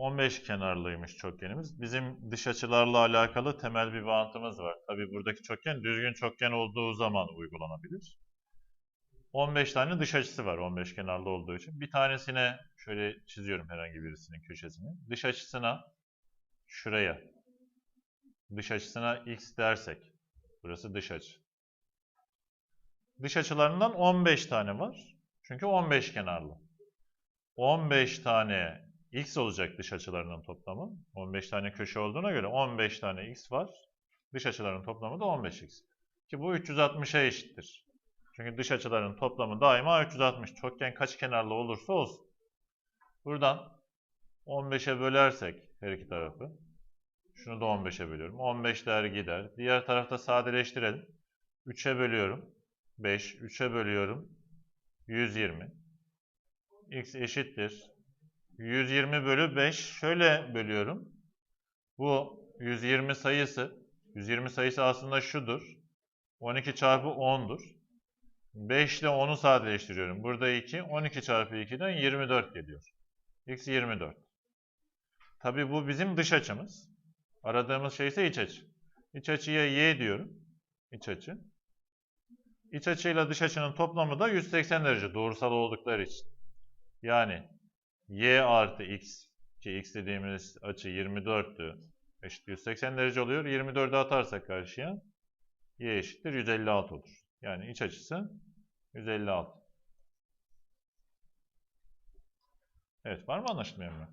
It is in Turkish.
15 kenarlıymış çokgenimiz. Bizim dış açılarla alakalı temel bir bağıntımız var. Tabi buradaki çokgen düzgün çokgen olduğu zaman uygulanabilir. 15 tane dış açısı var 15 kenarlı olduğu için. Bir tanesine şöyle çiziyorum herhangi birisinin köşesini. Dış açısına şuraya dış açısına x dersek burası dış açı. Dış açılarından 15 tane var. Çünkü 15 kenarlı. 15 tane x olacak dış açılarının toplamı. 15 tane köşe olduğuna göre 15 tane x var. Dış açıların toplamı da 15x. Ki bu 360'a eşittir. Çünkü dış açıların toplamı daima 360. Çokgen kaç kenarlı olursa olsun. Buradan 15'e bölersek her iki tarafı. Şunu da 15'e bölüyorum. 15 der gider. Diğer tarafta sadeleştirelim. 3'e bölüyorum. 5. 3'e bölüyorum. 120. x eşittir. 120 bölü 5. Şöyle bölüyorum. Bu 120 sayısı. 120 sayısı aslında şudur. 12 çarpı 10'dur. 5 ile 10'u sadeleştiriyorum. Burada 2. 12 çarpı 2'den 24 geliyor. x 24. Tabi bu bizim dış açımız. Aradığımız şey ise iç açı. İç açıya y diyorum. İç açı. İç açıyla dış açının toplamı da 180 derece doğrusal oldukları için. Yani y artı x ki x dediğimiz açı 24'tü. Eşit 180 derece oluyor. 24'ü atarsak karşıya y eşittir 156 olur. Yani iç açısı 156. Evet var mı anlaşılmayan mı?